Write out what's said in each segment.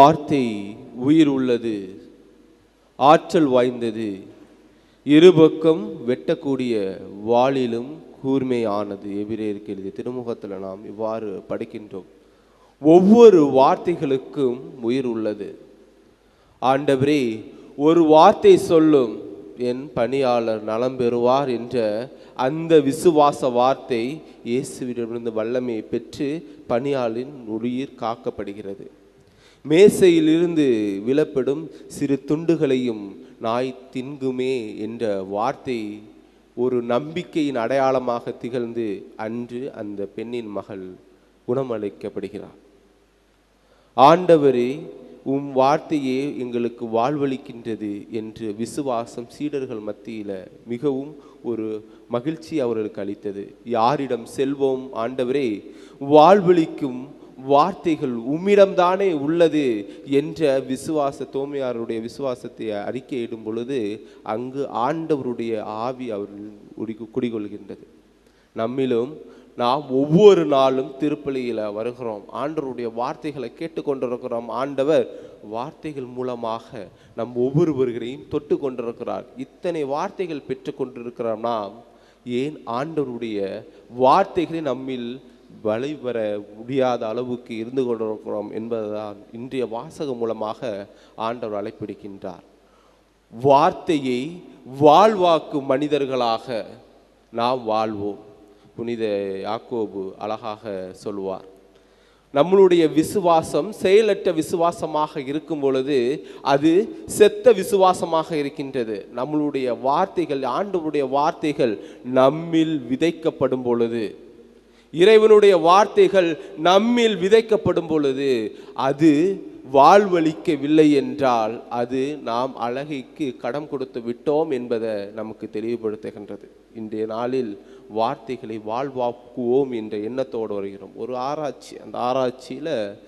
வார்த்தை உயிர் உள்ளது ஆற்றல் வாய்ந்தது. இருபக்கம் வெட்டக்கூடிய வாளிலும் கூர்மையானது. எபிரேயருக்கு எழுதிய திருமுகத்தில் நாம் இவ்வாறு படிக்கின்றோம். ஒவ்வொரு வார்த்தைகளுக்கும் உயிர் உள்ளது. ஆண்டவரே ஒரு வார்த்தை சொல்லும் என் பணியாளர் நலம் பெறுவார் என்ற அந்த விசுவாச வார்த்தை இயேசுவிடமிருந்து வல்லமையை பெற்று பணியாளின் உயிர் காக்கப்படுகிறது. மேசையிலிருந்து விழப்படும் சிறு துண்டுகளையும் நாய் தின்குமே என்ற வார்த்தை ஒரு நம்பிக்கையின் அடையாளமாக திகழ்ந்து அன்று அந்த பெண்ணின் மகள் குணமளிக்கப்படுகிறார் ஆண்டவரே உம் வார்த்தையே எங்களுக்கு வாழ்வளிக்கின்றது என்று விசுவாசம் சீடர்கள் மத்தியில மிகவும் ஒரு மகிழ்ச்சி அவர்களுக்கு அளித்தது. யாரிடம் செல்வோம் ஆண்டவரே வாழ்வளிக்கும் வார்த்தைகள் உம்மிடம்தானே உள்ளது என்ற விசுவாச தோமையாருடைய விசுவாசத்தை அறிக்கையிடும் பொழுது அங்கு ஆண்டவருடைய ஆவி அவர்கள் குடி- குடிகொள்கின்றது. நம்மிலும் நாம் ஒவ்வொரு நாளும் திருப்பலியில் வருகிறோம். ஆண்டவருடைய வார்த்தைகளை கேட்டுக்கொண்டிருக்கிறோம். ஆண்டவர் வார்த்தைகள் மூலமாக நம் ஒவ்வொருவர்களையும் தொட்டு கொண்டிருக்கிறார் இத்தனை வார்த்தைகள் பெற்று கொண்டிருக்கிறோம் நாம். ஏன் ஆண்டவருடைய வார்த்தைகளை நம்மில் வலை பெற முடியாத அளவுக்கு இருந்து கொண்டிருக்கிறோம் என்பதுதான் இன்றைய வாசகம் மூலமாக ஆண்டவர் அழைப்பிடுக்கின்றார் வார்த்தையை வாழ்வாக்கும் மனிதர்களாக நாம் வாழ்வோம் புனித யாக்கோபு அழகாக சொல்வார் நம்மளுடைய விசுவாசம் செயலற்ற விசுவாசமாக இருக்கும் பொழுது அது செத்த விசுவாசமாக இருக்கின்றது. நம்மளுடைய வார்த்தைகள் ஆண்டவருடைய வார்த்தைகள் நம்மில் விதைக்கப்படும் பொழுது. இறைவனுடைய வார்த்தைகள் நம்மில் விதைக்கப்படும் பொழுது அது வாழ்வளிக்கவில்லை என்றால் அது நாம் அழகைக்கு கடம் கொடுத்து விட்டோம் என்பதை நமக்கு தெளிவுபடுத்துகின்றது. இன்றைய நாளில் வார்த்தைகளை வாழ்வாக்குவோம் என்ற எண்ணத்தோடு வருகிறோம். ஒரு ஆராய்ச்சி அந்த ஆராய்ச்சியில்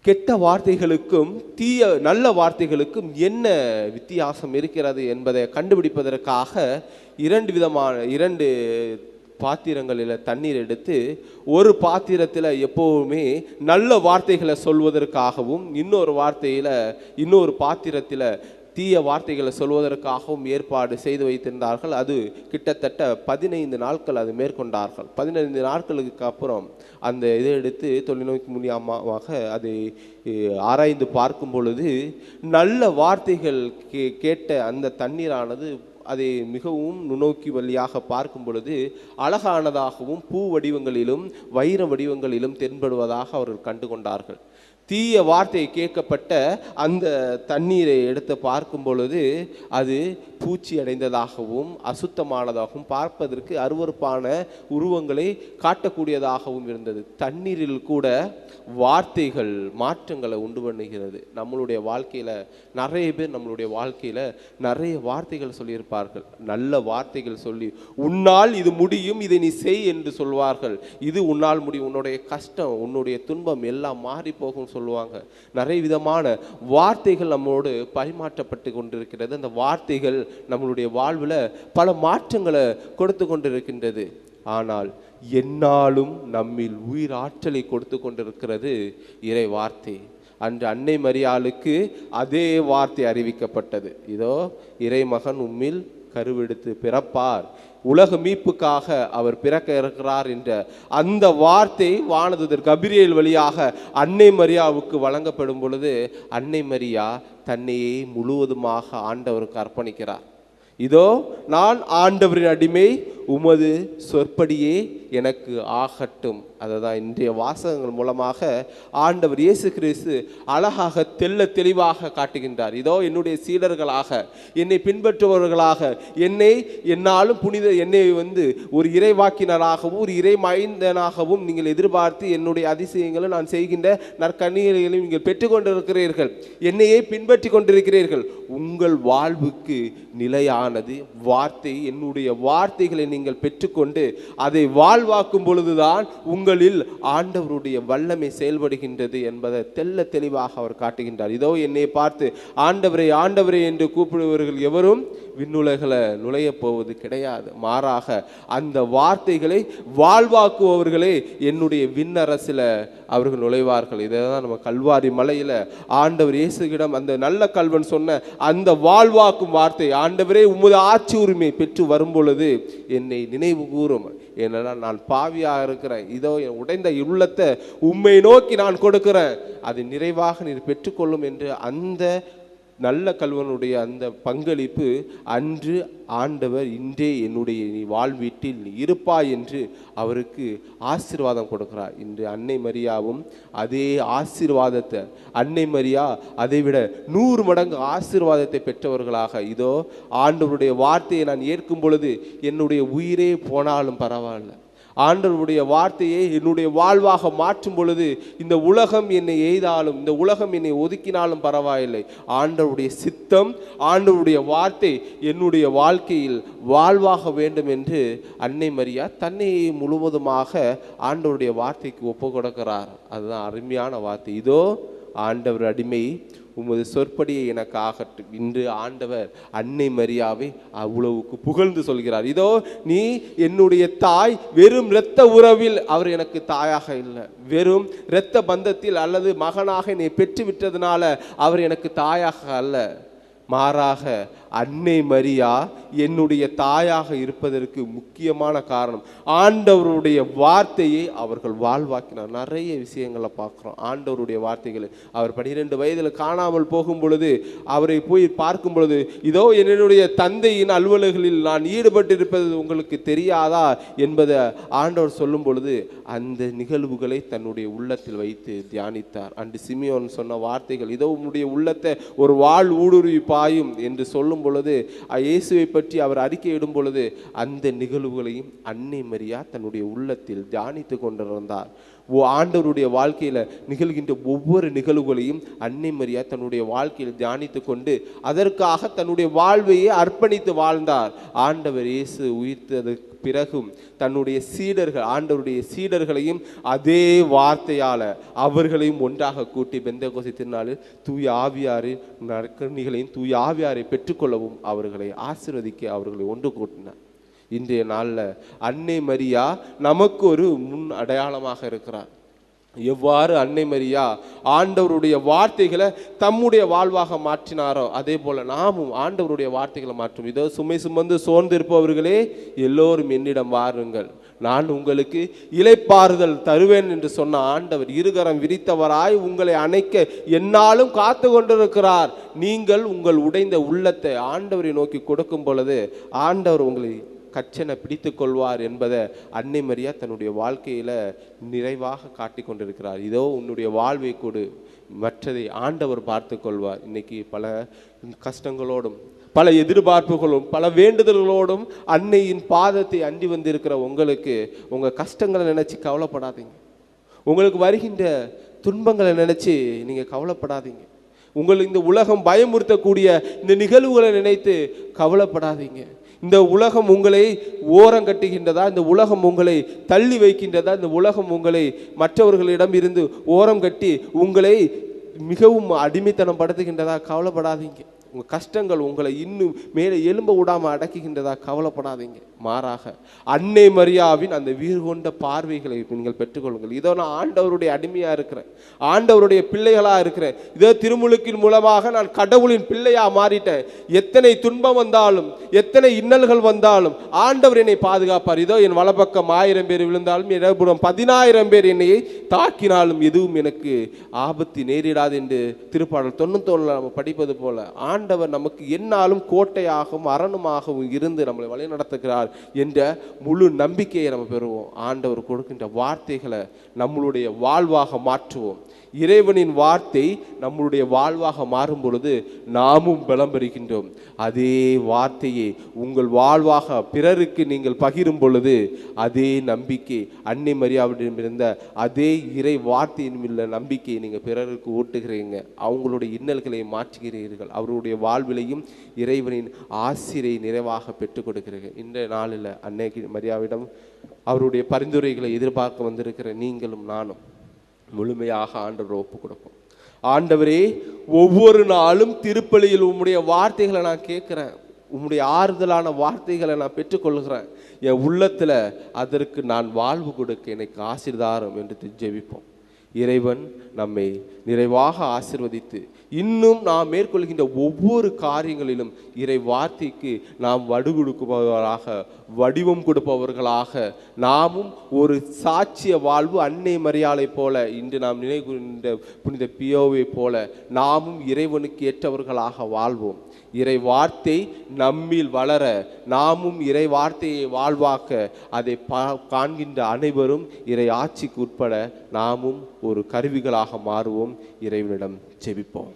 கெட்ட வார்த்தைகளுக்கும் தீய நல்ல வார்த்தைகளுக்கும் என்ன வித்தியாசம் இருக்கிறது என்பதை கண்டுபிடிப்பதற்காக இரண்டு விதமான இரண்டு பாத்திரங்களில் தண்ணீர் எடுத்து ஒரு பாத்திரத்தில் எப்போவுமே நல்ல வார்த்தைகளை சொல்வதற்காகவும் இன்னொரு வார்த்தையில் இன்னொரு பாத்திரத்தில் தீய வார்த்தைகளை சொல்வதற்காகவும் ஏற்பாடு செய்து வைத்திருந்தார்கள். அது கிட்டத்தட்ட பதினைந்து நாட்கள் அது மேற்கொண்டார்கள். பதினைந்து நாட்களுக்கு அப்புறம் அந்த இதை எடுத்து தொலைநோக்கி மூலியமாக அதை ஆராய்ந்து பார்க்கும் பொழுது நல்ல வார்த்தைகள் கே கேட்ட அந்த தண்ணீரானது அதை மிகவும் நுண்ணோக்கி வழியாக பார்க்கும் பொழுது அழகானதாகவும் பூ வடிவங்களிலும் வைர வடிவங்களிலும் தென்படுவதாக அவர்கள் கண்டு கொண்டார்கள் தீய வார்த்தை கேட்கப்பட்ட அந்த தண்ணீரை எடுத்து பார்க்கும் பொழுது அது பூச்சி அடைந்ததாகவும் அசுத்தமானதாகவும் பார்ப்பதற்கு அருவருப்பான உருவங்களை காட்டக்கூடியதாகவும் இருந்தது. தண்ணீரில் கூட வார்த்தைகள் மாற்றங்களை உண்டு பண்ணுகிறது. நம்மளுடைய வாழ்க்கையில் நிறைய பேர் நம்மளுடைய வாழ்க்கையில் நிறைய வார்த்தைகள் சொல்லியிருப்பார்கள். நல்ல வார்த்தைகள் சொல்லி உன்னால் இது முடியும் இதை நீ செய் என்று சொல்வார்கள். இது உன்னால் முடியும். உன்னுடைய கஷ்டம் உன்னுடைய துன்பம் எல்லாம் மாறி போகும் சொல்லுவாங்க. நிறைய விதமான வார்த்தைகள் நம்மளோடு பரிமாற்றப்பட்டு கொண்டிருக்கிறது. அந்த வார்த்தைகள் நம்மளுடைய வாழ்வில் பல மாற்றங்களை கொடுத்து கொண்டிருக்கின்றது. ஆனால் என்னாலும் நம்மில் உயிர் ஆற்றலை கொடுத்து கொண்டிருக்கிறது இறை வார்த்தை. அன்று அன்னை மரியாளுக்கு அதே வார்த்தை அறிவிக்கப்பட்டது. இதோ இறைமகன் உம்மில் கருவெடுத்து பிறப்பார். உலக மீட்புக்காக அவர் பிறக்க இருக்கிறார் என்ற அந்த வார்த்தை வானதுதர் கபிரியல் வழியாக அன்னை மரியாவுக்கு வழங்கப்படும் பொழுது அன்னை மரியா தன்னையே முழுவதுமாக ஆண்டவருக்கு அர்ப்பணிக்கிறார். இதோ நான் ஆண்டவரின் அடிமை உமது சொற்படியே எனக்கு ஆகட்டும். அதை தான் இன்றைய வாசகங்கள் மூலமாக ஆண்டவர் இயேசு கிறிஸ்து அழகாக தெள்ள தெளிவாக காட்டுகின்றார். இதோ என்னுடைய சீடர்களாக என்னை பின்பற்றுபவர்களாக என்னை என்னாலும் புனித என்னை வந்து ஒரு இறைவாக்கினராகவும் ஒரு இறை மைந்தனாகவும் நீங்கள் எதிர்பார்த்து என்னுடைய அதிசயங்களும் நான் செய்கின்ற நற்கணிகளையும் நீங்கள் பெற்றுக்கொண்டிருக்கிறீர்கள். என்னையே பின்பற்றி கொண்டிருக்கிறீர்கள். உங்கள் வாழ்வுக்கு நிலையானது. வார்த்தை என்னுடைய வார்த்தைகளை நீங்கள் பெற்றுக்கொண்டு அதை வாழ்வாக்கும் பொழுதுதான் உங்களில் ஆண்டவருடைய வல்லமை செயல்படுகின்றது என்பதை தெள்ள தெளிவாக அவர் காட்டுகின்றார். இதோ என்னை பார்த்து ஆண்டவரை ஆண்டவரே என்று கூப்பிடுவர்கள் எவரும் விண்ணுலகில் நுழைய போவது கிடையாது. மாறாக அந்த வார்த்தைகளை வாழ்வாக்குபவர்களே என்னுடைய விண்ணரசில் அவர்கள் நுழைவார்கள். இதை தான் நம்ம கல்வாரி மலையில் ஆண்டவர் இயேசுகிடம் அந்த நல்ல கல்வன் சொன்ன அந்த வாழ்வாக்கும் வார்த்தை ஆண்டவரே உமது ஆட்சி உரிமை பெற்று வரும்பொழுது என்னை நினைவு கூறும். ஏன்னா நான் பாவியாக இருக்கிறேன். இதோ என் உடைந்த உள்ளத்தை உம்மை நோக்கி நான் கொடுக்கிறேன். அது நிறைவாக நீர் பெற்றுக்கொள்ளும் என்று அந்த நல்ல கல்வனுடைய அந்த பங்களிப்பு அன்று ஆண்டவர் இன்றே என்னுடைய நீ வாழ்வீட்டில் இருப்பாய் என்று அவருக்கு ஆசீர்வாதம் கொடுக்கிறார். இன்று அன்னை மரியாவும் அதே ஆசீர்வாதத்தை அன்னை மரியா அதைவிட நூறு மடங்கு ஆசீர்வாதத்தை பெற்றவர்களாக இதோ ஆண்டவருடைய வார்த்தையை நான் ஏற்கும் பொழுது என்னுடைய உயிரே போனாலும் பரவாயில்ல. ஆண்டவருடைய வார்த்தையை என்னுடைய வாழ்வாக மாற்றும் பொழுது இந்த உலகம் என்னை எய்தாலும் இந்த உலகம் என்னை ஒதுக்கினாலும் பரவாயில்லை. ஆண்டவருடைய சித்தம் ஆண்டவருடைய வார்த்தை என்னுடைய வாழ்க்கையில் வாழ்வாக வேண்டும் என்று அன்னை மரியா தன்னை முழுவதுமாக ஆண்டவருடைய வார்த்தைக்கு ஒப்பு கொடுக்கிறார் அதுதான் அருமையான வார்த்தை. இதோ ஆண்டவர் அடிமை உமது சொற்படியை எனக்கு ஆகட்டும் இன்று ஆண்டவர் அன்னை மரியாவை அவ்வளவுக்கு புகழ்ந்து சொல்கிறார். இதோ நீ என்னுடைய தாய் வெறும் இரத்த உறவில் அவர் எனக்கு தாயாக இல்லை. வெறும் இரத்த பந்தத்தில் அல்லது மகனாக நீ பெற்று விட்டதுனால அவர் எனக்கு தாயாக அல்ல. மாறாக அன்னை மரியா என்னுடைய தாயாக இருப்பதற்கு முக்கியமான காரணம். ஆண்டவருடைய வார்த்தையை அவர்கள் வாழ்வாக்கினார். நிறைய விஷயங்களை பார்க்குறோம். ஆண்டவருடைய வார்த்தைகளை. அவர் பனிரெண்டு வயதில் காணாமல் போகும் பொழுது அவரை போய் பார்க்கும் பொழுது இதோ என்னுடைய தந்தையின் அலுவலர்களில் நான் ஈடுபட்டிருப்பது உங்களுக்கு தெரியாதா என்பதை ஆண்டவர் சொல்லும் பொழுது அந்த நிகழ்வுகளை தன்னுடைய உள்ளத்தில் வைத்து தியானித்தார். அண்டு சிமியோன் சொன்ன வார்த்தைகள் இதோ உன்னுடைய உள்ளத்தை ஒரு வாழ் ஊடுருவி பாயும் என்று சொல்லும் பொழுது இயேசுவை பற்றி அவர் அறிக்கையிடும் பொழுது அந்த நிகழ்வுகளையும் அன்னை மரியா தன்னுடைய உள்ளத்தில் தியானித்து கொண்டிருந்தார். ஆண்டவருடைய வாழ்க்கையில் நிகழ்கின்ற ஒவ்வொரு நிகழ்வுகளையும் அன்னை மரியா தன்னுடைய வாழ்க்கையில் தியானித்து கொண்டு அதற்காக தன்னுடைய வாழ்வையே அர்ப்பணித்து வாழ்ந்தார். ஆண்டவர் இயேசு உயிர்த்ததற்கு பிறகும் தன்னுடைய சீடர்கள் ஆண்டவருடைய சீடர்களையும் அதே வார்த்தையால் அவர்களையும் ஒன்றாக கூட்டி பெந்த பெந்தகோசை திருநாளில் தூய ஆவியாறு நற்கணிகளையும் தூய ஆவியாரை பெற்றுக்கொள்ளவும் அவர்களை ஆசிர்வதிக்க அவர்களை ஒன்று கூட்டினார். இன்றைய நாளில். அன்னை மரியா நமக்கு ஒரு முன் அடையாளமாக இருக்கிறார். எவ்வாறு அன்னை மரியா ஆண்டவருடைய வார்த்தைகளை தம்முடைய வாழ்வாக மாற்றினாரோ அதே போல் நாமும் ஆண்டவருடைய வார்த்தைகளை மாற்றும் இதோ சுமை சுமந்து சோர்ந்திருப்பவர்களே எல்லோரும் என்னிடம் வாருங்கள். நான் உங்களுக்கு இலைப்பாறுதல் தருவேன் என்று சொன்ன ஆண்டவர் இருகரம் விரித்தவராய் உங்களை அணைக்க என்னாலும் காத்து கொண்டிருக்கிறார். நீங்கள் உங்கள் உடைந்த உள்ளத்தை ஆண்டவரை நோக்கி கொடுக்கும் பொழுது ஆண்டவர் உங்களை கச்சனை பிடித்து கொள்வார் என்பதை அன்னை மரியா தன்னுடைய வாழ்க்கையில் நிறைவாக காட்டி கொண்டிருக்கிறார். இதோ உன்னுடைய வாழ்வை கொடு. மற்றதை ஆண்டவர் பார்த்து கொள்வார். இன்னைக்கு பல கஷ்டங்களோடும் பல எதிர்பார்ப்புகளும் பல வேண்டுதல்களோடும் அன்னையின் பாதத்தை அண்டி வந்திருக்கிற உங்களுக்கு உங்கள் கஷ்டங்களை நினச்சி கவலைப்படாதீங்க. உங்களுக்கு வருகின்ற துன்பங்களை நினச்சி நீங்கள் கவலைப்படாதீங்க. உங்கள் இந்த உலகம் பயமுறுத்தக்கூடிய இந்த நிகழ்வுகளை நினைத்து கவலைப்படாதீங்க. இந்த உலகம் உங்களை ஓரம் கட்டுகின்றதா? இந்த உலகம் உங்களை தள்ளி வைக்கின்றதா? இந்த உலகம் உங்களை மற்றவர்களிடம் இருந்து ஓரம் கட்டி உங்களை மிகவும் அடிமைத்தனம் படுத்துகின்றதா கவலைப்படாதீங்க. உங்கள் கஷ்டங்கள் உங்களை இன்னும் மேலே எலும்ப விடாமல் அடக்குகின்றதா கவலைப்படாதீங்க. மாறாக அன்னை மரியாவின் அந்த வீர் கொண்ட பார்வைகளை நீங்கள் பெற்றுக்கொள்ளுங்கள். இதோ நான் ஆண்டவருடைய அடிமையாக இருக்கிறேன். ஆண்டவருடைய பிள்ளைகளாக இருக்கிறேன். இதோ திருமுழுக்கின் மூலமாக நான் கடவுளின் பிள்ளையாக மாறிட்டேன். எத்தனை துன்பம் வந்தாலும் எத்தனை இன்னல்கள் வந்தாலும் ஆண்டவர் என்னை பாதுகாப்பார். இதோ என் வலப்பக்கம் ஆயிரம் பேர் விழுந்தாலும் இடப்புறம் பதினாயிரம் பேர் என்னை தாக்கினாலும் எதுவும் எனக்கு ஆபத்து நேரிடாது என்று திருப்பாடல் தொண்ணூத்தொன்னுல நம்ம படிப்பது போல ஆண்டவர் நமக்கு என்னாலும் கோட்டையாகவும் அரணுமாகவும் இருந்து நம்மளை வழி நடத்துகிறார் என்ற முழு நம்பிக்கையை நம்ம பெறுவோம். ஆண்டவர் கொடுக்கின்ற வார்த்தைகளை நம்மளுடைய வாழ்வாக மாற்றுவோம். இறைவனின் வார்த்தை நம்மளுடைய வாழ்வாக மாறும் பொழுது நாமும் பலம் பெறுகின்றோம். அதே வார்த்தையை உங்கள் வாழ்வாக பிறருக்கு நீங்கள் பகிரும் பொழுது அதே நம்பிக்கை அன்னை மரியாவிடம் இருந்த அதே இறை வார்த்தையின் உள்ள நம்பிக்கையை நீங்கள் பிறருக்கு ஓட்டுகிறீங்க அவங்களுடைய இன்னல்களை மாற்றுகிறீர்கள். அவருடைய வாழ்விலையும் இறைவனின் ஆசிரியை நிறைவாக பெற்றுக் கொடுக்கிறீர்கள் இன்றைய நாளில் அன்னைக்கு மரியாவிடம் அவருடைய பரிந்துரைகளை எதிர்பார்க்க வந்திருக்கிற நீங்களும் நானும் முழுமையாக ஆண்டவர் ஒப்பு கொடுப்போம். ஆண்டவரே ஒவ்வொரு நாளும் திருப்பலியில் உம்முடைய வார்த்தைகளை நான் கேட்குறேன். உம்முடைய ஆறுதலான வார்த்தைகளை நான் பெற்றுக்கொள்கிறேன் என் உள்ளத்தில் அதற்கு நான் வாழ்வு கொடுக்க எனக்கு ஆசீர்தாரம் என்று ஜெபிப்போம். இறைவன் நம்மை நிறைவாக ஆசிர்வதித்து இன்னும் நாம் மேற்கொள்கின்ற ஒவ்வொரு காரியங்களிலும் இறை வார்த்தைக்கு நாம் வடுகொடுக்குபவர்களாக வடிவம் கொடுப்பவர்களாக நாமும் ஒரு சாட்சிய வாழ்வு அன்னை மரியாதை போல இன்று நாம் நினைவுகின்ற புனித பியோவை போல நாமும் இறைவனுக்கு ஏற்றவர்களாக வாழ்வோம். இறை வார்த்தை நம்மில் வளர நாமும் இறை வார்த்தையை வாழ்வாக்க அதை பா காண்கின்ற அனைவரும் இறை ஆட்சிக்கு உட்பட நாமும் ஒரு கருவிகளாக மாறுவோம். இறைவனிடம் ஜெபிப்போம்.